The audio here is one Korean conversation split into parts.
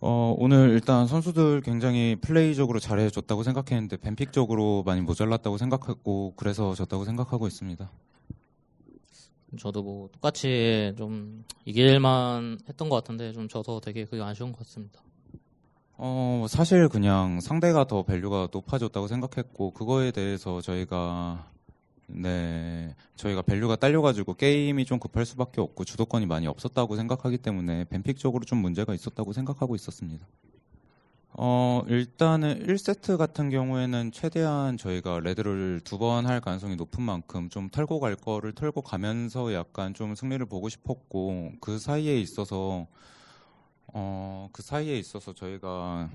어, 오늘 일단 선수들 굉장히 플레이적으로 잘해줬다고 생각했는데 뱀픽적으로 많이 모자랐다고 생각했고 그래서 졌다고 생각하고 있습니다. 저도 뭐 똑같이 좀 이길만 했던 것 같은데 좀 져서 되게 그게 아쉬운 것 같습니다. 어, 사실 그냥 상대가 더 밸류가 높아졌다고 생각했고 그거에 대해서 저희가 네, 저희가 밸류가 딸려가지고 게임이 좀 급할 수밖에 없고 주도권이 많이 없었다고 생각하기 때문에 뱀픽적으로 좀 문제가 있었다고 생각하고 있었습니다. 어, 일단은 1세트 같은 경우에는 최대한 저희가 레드를 두 번 할 가능성이 높은 만큼 좀 털고 갈 거를 털고 가면서 약간 좀 승리를 보고 싶었고 그 사이에 있어서 어, 그 사이에 있어서 저희가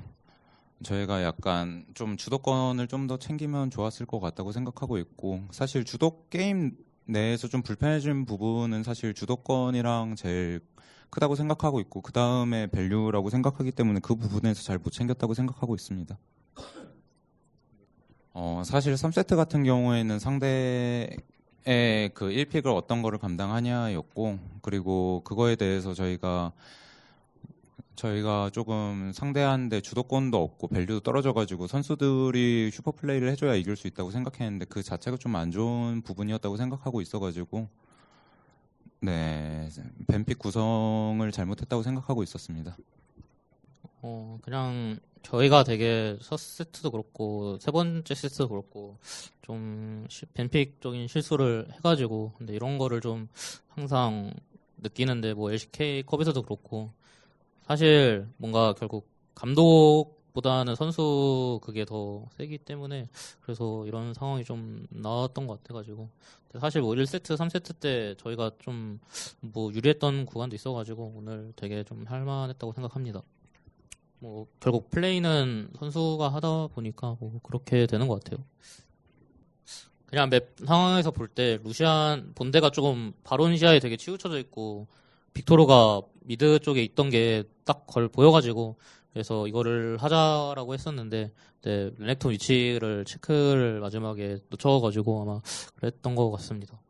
저희가 약간 좀 주도권을 좀 더 챙기면 좋았을 것 같다고 생각하고 있고 사실 주도 게임 내에서 좀 불편해진 부분은 사실 주도권이랑 제일 크다고 생각하고 있고 그 다음에 밸류라고 생각하기 때문에 그 부분에서 잘 못 챙겼다고 생각하고 있습니다. 어, 사실 3세트 같은 경우에는 상대의 그 1픽을 어떤 거를 감당하냐였고 그리고 그거에 대해서 저희가 저희가 조금 상대하는데 주도권도 없고 밸류도 떨어져가지고 선수들이 슈퍼 플레이를 해줘야 이길 수 있다고 생각했는데 그 자체가 좀 안 좋은 부분이었다고 생각하고 있어가지고 네 뱀픽 구성을 잘못했다고 생각하고 있었습니다. 어, 그냥 저희가 되게 첫 세트도 그렇고 세 번째 세트도 그렇고 좀 시- 벤픽적인 실수를 해가지고 근데 이런 거를 좀 항상 느끼는데 뭐 LCK 컵에서도 그렇고 사실 뭔가 결국 감독보다는 선수 그게 더 세기 때문에 그래서 이런 상황이 좀 나왔던 것 같아가지고 사실 뭐 1세트, 3세트 때 저희가 좀 뭐 유리했던 구간도 있어가지고 오늘 되게 좀 할만했다고 생각합니다. 뭐 결국 플레이는 선수가 하다 보니까 뭐 그렇게 되는 것 같아요. 그냥 맵 상황에서 볼 때 루시안 본대가 조금 바론시아에 되게 치우쳐져 있고 빅토르가 미드 쪽에 있던 게 딱 걸 보여가지고 그래서 이거를 하자라고 했었는데 네, 레넥톤 위치를 체크를 마지막에 놓쳐가지고 아마 그랬던 것 같습니다.